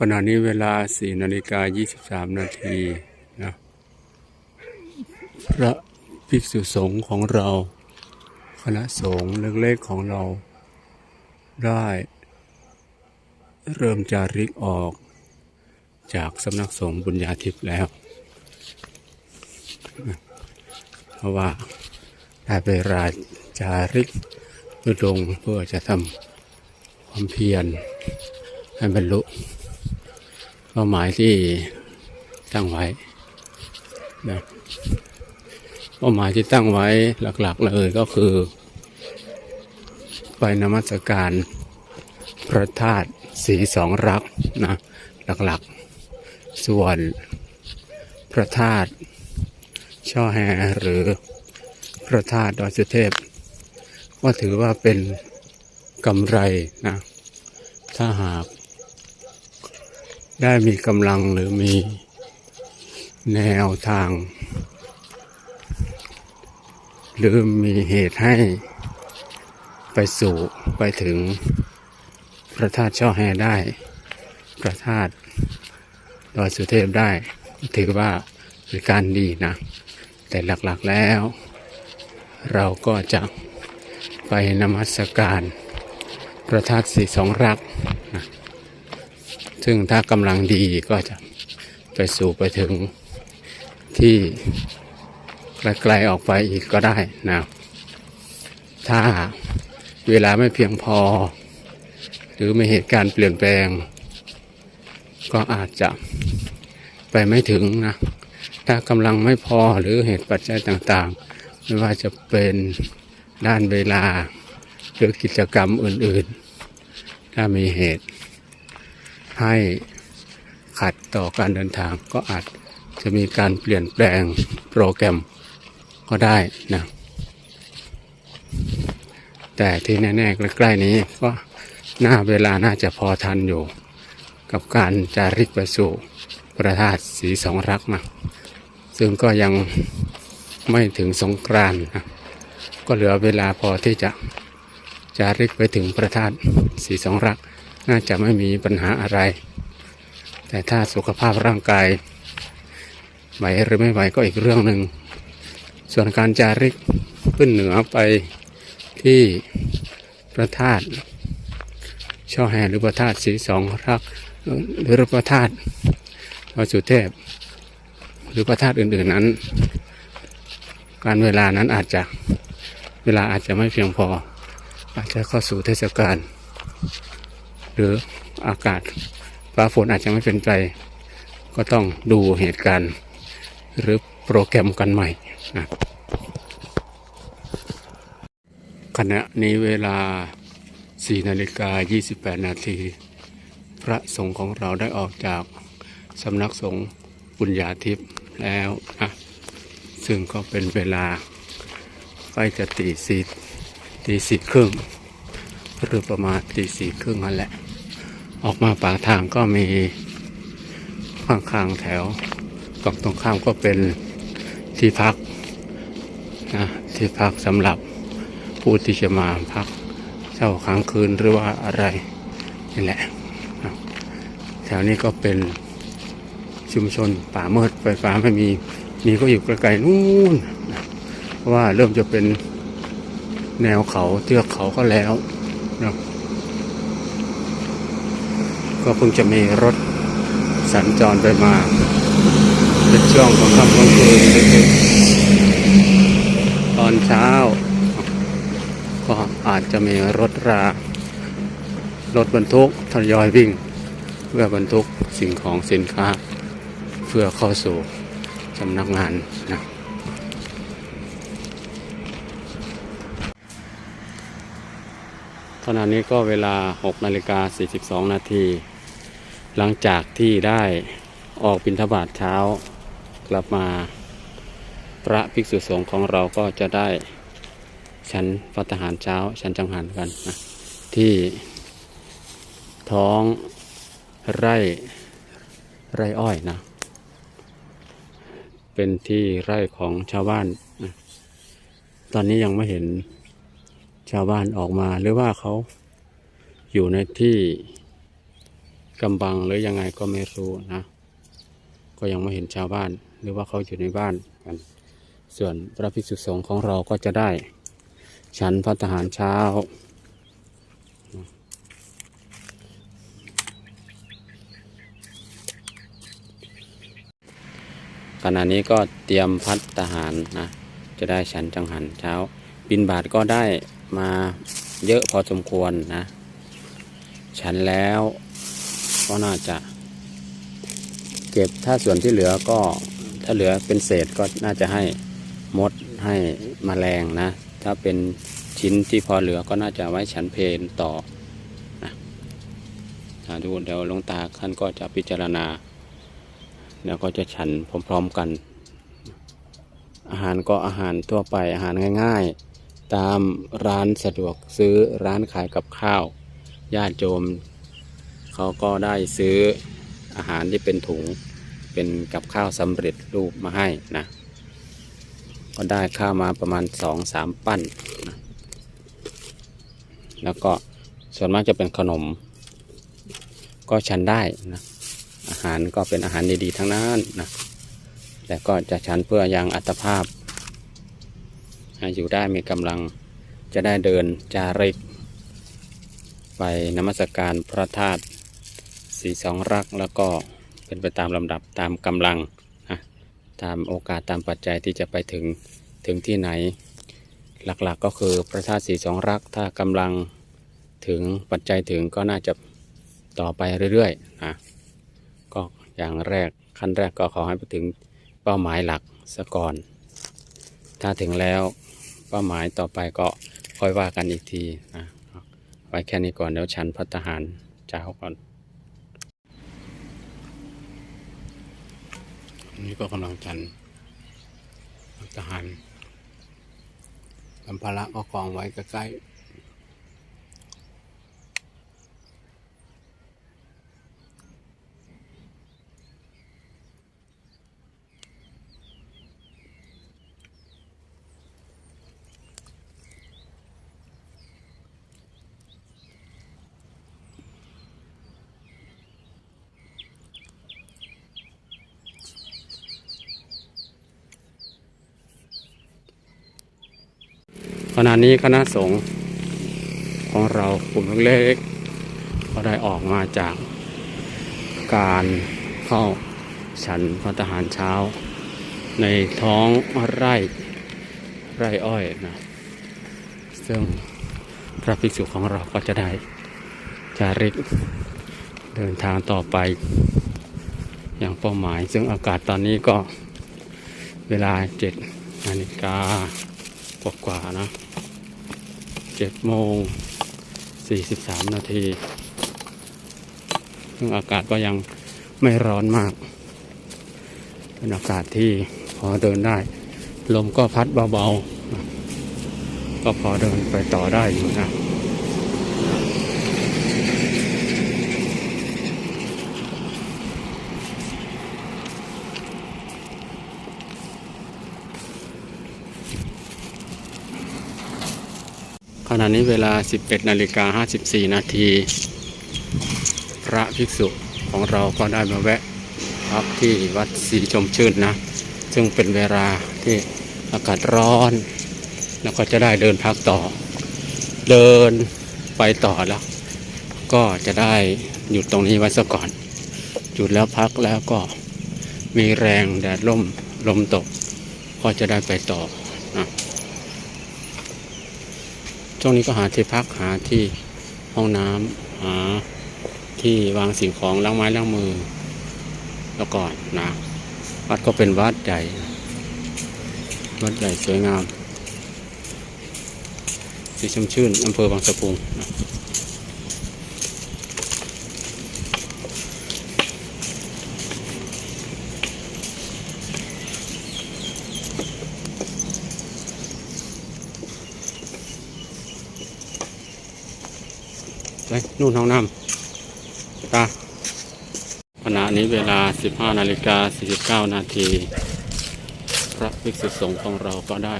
ขณะนี้เวลา4นาฬิกา23นาทีนะพระภิกษุสงฆ์ของเราคณะสงฆ์เล็กๆของเรา ได้เริ่มจาริกออกจากสำนักสงฆ์บุญญาทิพย์แล้ว เพราะว่าได้ไปราจาริกทุดงเพื่อจะทำความเพียรให้บรรลุ เป้าหมายที่ตั้งไว้นะเป้าหมายที่ตั้งไว้หลักๆเลยก็คือ ไปนมัสการพระธาตุสีสองรักนะหลักๆ ส่วนพระธาตุช่อแฮหรือพระธาตุดอยสุเทพ ก็ถือว่าเป็นกำไรนะถ้าหาก ได้มีกำลังหรือมีแนวทาง หรือมีเหตุให้ไปสู่ไปถึงพระธาตุช่อแฮได้ พระธาตุดอยสุเทพได้ ถือว่าเป็นการดีนะ แต่หลักๆแล้ว เราก็จะไปนมัสการ พระธาตุสีสองรักนะ ซึ่งถ้ากำลังดีก็จะไปสู่ไปถึงที่ไกลๆออกไปอีกก็ได้นะถ้าเวลาไม่เพียงพอ หรือมีเหตุการณ์เปลี่ยนแปลง ก็อาจจะไปไม่ถึงนะ ถ้ากำลังไม่พอหรือเหตุปัจจัยต่างๆ ไม่ว่าจะเป็นด้านเวลา หรือกิจกรรมอื่นๆ ถ้ามีเหตุ ให้ขัดต่อการเดินทางก็อาจจะมีการเปลี่ยนแปลงโปรแกรมก็ได้นะ แต่ที่แน่ๆใกล้ๆนี้ก็หน้าเวลาน่าจะพอทันอยู่ กับการจาริกไปสู่พระธาตุสีสองรักนะซึ่งก็ยังไม่ถึงสงกรานนะก็เหลือเวลาพอที่จะจาริกไปถึงพระธาตุสีสองรัก น่าจะไม่มีปัญหาอะไร แต่ถ้าสุขภาพร่างกายไหวหรือไม่ไหวก็อีกเรื่องหนึ่ง ส่วนการจาริกขึ้นเหนือไปที่พระธาตุช่อแฮหรือพระธาตุสีสองรักหรือพระธาตุวัดสุเทพ หรือพระธาตุอื่นๆนั้น การเวลานั้นอาจจะเวลาอาจจะไม่เพียงพอ อาจจะเข้าสู่เทศกาล หรืออากาศฟ้าฝนอาจจะไม่เป็นใจ ก็ต้องดูเหตุการณ์ หรือโปรแกรมกันใหม่นะขณะนี้เวลา 4 นาฬิกา 28 นาที พระสงฆ์ของเราได้ออกจากสำนักสงฆ์บุญญาทิพย์แล้วนะซึ่งก็เป็นเวลาใกล้จะตีสี่ตีสี่ครึ่งหรือประมาณตีสี่ครึ่งนั่นแหละ ออกมาปากทางก็มีข้างข้างๆแถวฝั่งตรงข้ามก็เป็นที่พักนะที่พักสำหรับผู้ที่จะมาพักเช่าค้างคืนหรือว่าอะไรนี่แหละแถวนี้ก็เป็นชุมชนป่าเมืดไฟฟ้าไม่มีมีก็อยู่ไกลๆนู่นเพราะว่าเริ่มจะเป็นแนวเขาเทือกเขาก็แล้วนะ ก็เพิ่งจะมีรถสัญจรไปมาเป็นช่วงของค่ำกลางคืนตอนเช้า ก็อาจจะมีรถรารถบรรทุกทยอยวิ่ง เพื่อบรรทุกสิ่งของสินค้า เพื่อเข้าสู่สำนักงานนะขณะนี้ก็เวลา 6 นาฬิกา 42 นาที หลังจากที่ได้ออกบิณฑบาตเช้า กลับมาพระภิกษุสงฆ์ของเราก็จะได้ฉันพัฒหารเช้าฉันจังหันกันนะที่ท้องไร่ไร่อ้อยนะ เป็นที่ไร่ของชาวบ้าน ตอนนี้ยังไม่เห็นชาวบ้านออกมาหรือว่าเขาอยู่ในที่ กำบังหรือยังไงก็ไม่รู้นะ ก็ยังไม่เห็นชาวบ้าน หรือว่าเขาอยู่ในบ้านกัน ส่วนพระภิกษุสงฆ์ของเราก็จะได้ ฉันพระทหารเช้า ขณะนี้ก็เตรียมพัดทหารนะ จะได้ฉันจังหันเช้า บินบาทก็ได้มาเยอะพอสมควรนะ ฉันแล้ว ก็น่าจะเก็บถ้าส่วนที่เหลือก็ถ้าเหลือเป็นเศษก็น่าจะให้มดให้มแมลงนะ ถ้าเป็นชิ้นที่พอเหลือก็น่าจะไว้ฉันเพลต่อนะอ่าดูเดี๋ยวหลวงตาท่านก็จะพิจารณา แล้วก็จะฉันพร้อมๆกัน อาหารก็อาหารทั่วไปอาหารง่าย ๆ ตามร้านสะดวกซื้อร้านขายกับข้าวญาติโยม เขาก็ได้ซื้ออาหารที่เป็นถุงเป็นกับข้าวสำเร็จรูปมาให้นะ ก็ได้ข้าวมาประมาณสองสามปั้นนะแล้วก็ส่วนมากจะเป็นขนม ก็ฉันได้นะอาหารก็เป็นอาหารดีๆทั้งนั้นนะแต่ก็จะฉันเพื่อยังอัตภาพให้อยู่ได้มีกำลังจะได้เดินจาริก ไปนมัสการพระธาตุ สีสองรักแล้วก็เป็นไปตามลำดับตามกำลังนะตามโอกาสตามปัจจัยที่จะไปถึงถึงที่ไหน หลักๆก็คือพระธาตุสีสองรักถ้ากำลังถึงปัจจัยถึงก็น่าจะต่อไปเรื่อยๆนะก็อย่างแรกขั้นแรกก็ขอให้ไปถึงเป้าหมายหลักซะก่อน ถ้าถึงแล้วเป้าหมายต่อไปก็ค่อยว่ากันอีกทีนะไว้แค่นี้ก่อนเดี๋ยวฉันพัฒหารเจ้าก่อนอั นี้ก็กำลังจันทหารสัมภาระก็กองไว้ใกล้ๆ ขณะนี้คณะสงฆ์ของเรากลุ่มเล็กๆก็ได้ออกมาจากการเข้าฉันพระทหารเช้า ในท้องไร่ไร่อ้อยนะซึ่งพระภิกษุของเราก็จะได้จาริกเดินทางต่อไป อย่างเป้าหมาย ซึ่งอากาศตอนนี้ก็เวลาเจ็ดนาฬิกากว่าๆนะ เจ็ดโมงสี่สิบสามนาทีซึ่งอากาศก็ยังไม่ร้อนมาก เป็นอากาศที่พอเดินได้ ลมก็พัดเบาๆ ก็พอเดินไปต่อได้อยู่นะ ณะนี้เวลา 11นาฬิกา54 นาที พระภิกษุของเราก็ได้มาแวะพักที่วัดศรีชมชื่นนะ ซึ่งเป็นเวลาที่อากาศร้อน แล้วก็จะได้เดินพักต่อ เดินไปต่อแล้ว ก็จะได้หยุดตรงนี้ไว้ซะก่อน หยุดแล้วพักแล้วก็มีแรงแดดล่มลมตก ก็จะได้ไปต่อนะ ช่วงนี้ก็หาที่พักหาที่ห้องน้ำหาที่วางสิ่งของล้างไม้ล้างมือ แล้วก่อนนะวัดก็เป็นวัดใหญ่ วัดใหญ่สวยงามสีชุ่มชื่นอำเภอบางสะพุงนะ นู่นห้องน้ำตาขณะนี้เวลา 15 นาฬิกา 49 นาที พระภิกษุสงฆ์ของเราก็ได้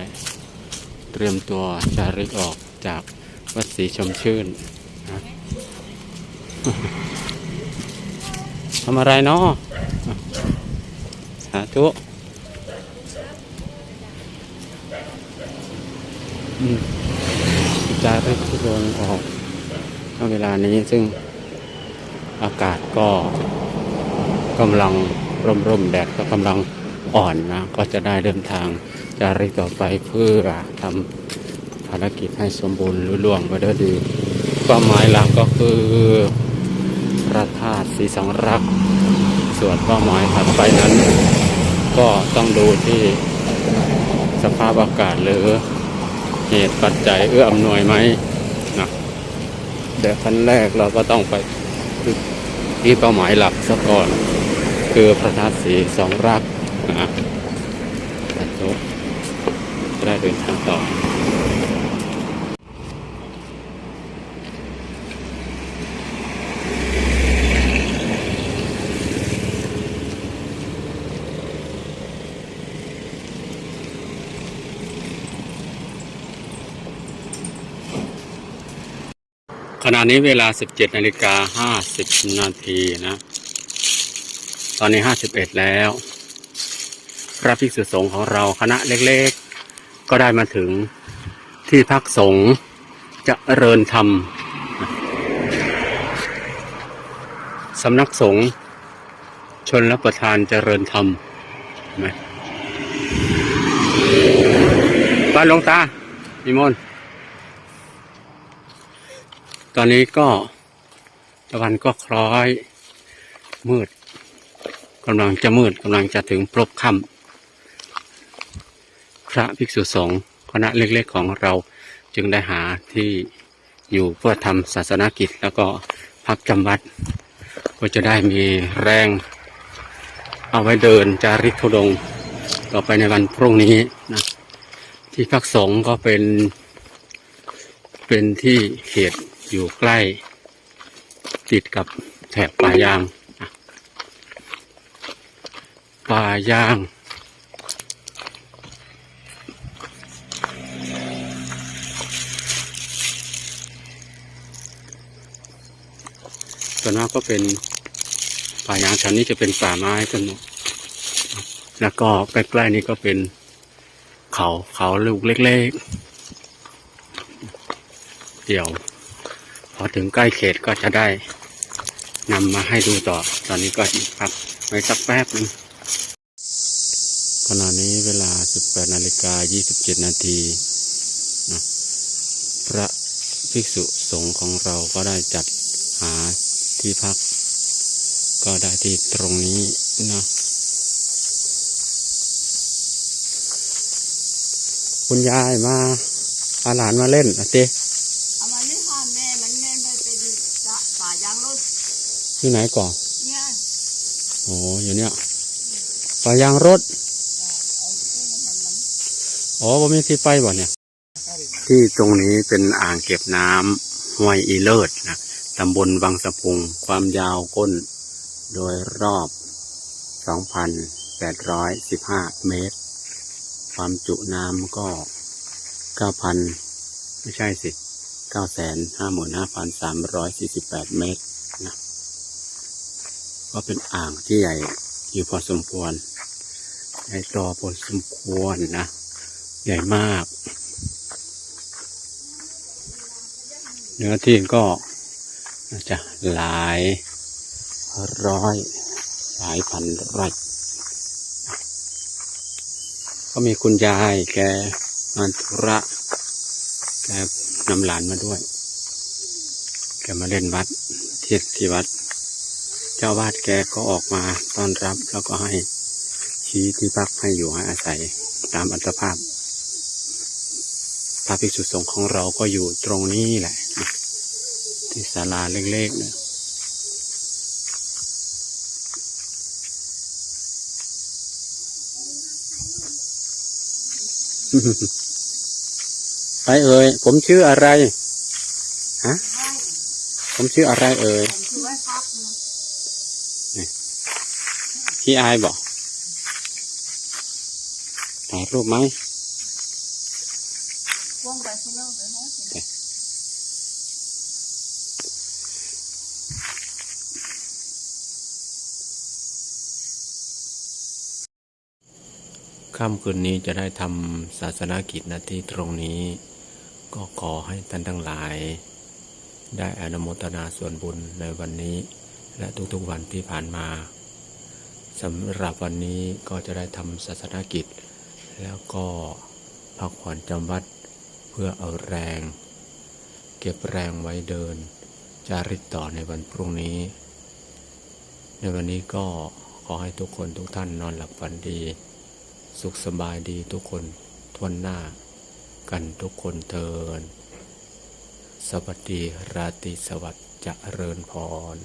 เตรียมตัวจาริกออกจากวัดศรีชมชื่นนะทำอะไรเนาะสาธุอืมจะได้ทุลงออก ณเวลานี้ซึ่งอากาศก็กำลังร่มร่มแดดก็กำลังอ่อนนะ ก็จะได้เดินทางจาริกต่อไปเพื่อทำภารกิจให้สมบูรณ์ลุล่วงไปด้วยดีเป้าหมายหลักก็คือพระธาตุศรีสังรัก ส่วนเป้าหมายถัดไปนั้น ก็ต้องดูที่สภาพอากาศหรือเหตุปัจจัยเอื้ออำนวยไหม เดี๋ยวขั้นแรกเราก็ต้องไปที่เป้าหมายหลักซะก่อน คือพระธาตุสีสองรักนะสาธุจะได้เดินทางต่อ ขณะ นี้เวลา 17นาฬิกา50นาทีนะ ตอนนี้ 51 แล้ว พระภิกษุสงฆ์ของเราคณะเล็กๆ ก็ได้มาถึงที่พักสงฆ์เจะเริญธรรมสำนักสงฆ์ชนรับประทานเจริญธรรมไหมบ้านหลวงตานิมนต์ ตอนนี้ก็ตะวันก็คล้อย มืดกำลังจะมืดกำลังจะถึงพลบค่ำพระภิกษุสงฆ์คณะเล็กๆของเราจึงได้หาที่อยู่เพื่อทำศาสนกิจแล้วก็พักจำวัด ก็จะได้มีแรง เอาไว้เดินจาริกธุดง ต่อไปในวันพรุ่งนี้นะที่พักสงฆ์ก็เป็น เป็นที่เขต อยู่ใกล้ติดกับแถบป่ายางป่ายาง ส่วนมากก็เป็นป่ายางแถวนี้จะเป็นป่าไม้กันหมดแล้วก็ใกล้ๆนี้ก็เป็นเขาเขาลูกเล็กๆ เดี๋ยว ถึงใกล้เขตก็จะได้นำมาให้ดูต่อ ตอนนี้ก็พักไว้สักแป๊บนึงขณะนี้เวลา 18นาฬิกา27 นาทีนะพระภิกษุสงฆ์ของเราก็ได้จัดหาที่พัก ก็ได้ที่ตรงนี้นะคุณยายมาพาหลานมาเล่นอะเต้ เอามานี่ห้าแม่มันแม่ไปเป็นจะป่ายางรถ ที่ไหนก่อนเนี่ยโอ้อยู่เนี่ยป่ายางรถอ๋อว่ามีที่ไปบ่เนี่ย ที่ตรงนี้เป็นอ่างเก็บน้ำห้วยอีเลิศนะตำบลวังสะพุง ความยาวก้น โดยรอบ 2,815 เมตร ความจุน้ำก็ 9,000 ไม่ใช่สิ 955,348 เมตรนะ ก็เป็นอ่างที่ใหญ่อยู่พอสมควรใหญ่โตพอสมควรนะ ใหญ่มากเนื้อที่ก็น่าจะหลายร้อยหลายพันไร่ก็มีคุณยายแกงานธุระแกนำหลานมาด้วย แกมาเล่นวัดเที่ที่วัด เจ้าวาดแกก็ออกมาต้อนรับแล้วก็ให้ชี้ที่พักให้อยู่ให้อาศัยตามอัตภาพ พระภิกษุสงฆ์ของเราก็อยู่ตรงนี้แหละ ที่ศาลาเล็กๆเนี่ยไปเอ่ยผมชื่ออะไร ฮะ ผมชื่ออะไรเอ่ย ขี้อายบอกถ่ายรูปไหมค่ำคืนนี้จะได้ทำศาสนากิจหน้าที่ตรงนี้ ก็ขอให้ท่านทั้งหลาย ได้อนุโมทนาส่วนบุญในวันนี้ และทุกๆวันที่ผ่านมา สำหรับวันนี้ก็จะได้ทำศาสนากิจ แล้วก็พักผ่อนจำวัดเพื่อเอาแรง เก็บแรงไว้เดิน จาริกต่อในวันพรุ่งนี้ ในวันนี้ก็ขอให้ทุกคนทุกท่านนอนหลับฝันดี สุขสบายดีทุกคนทวนหน้า กันทุกคนเทินสวัสดีราตรีสวัสดิ์เจะเริญพร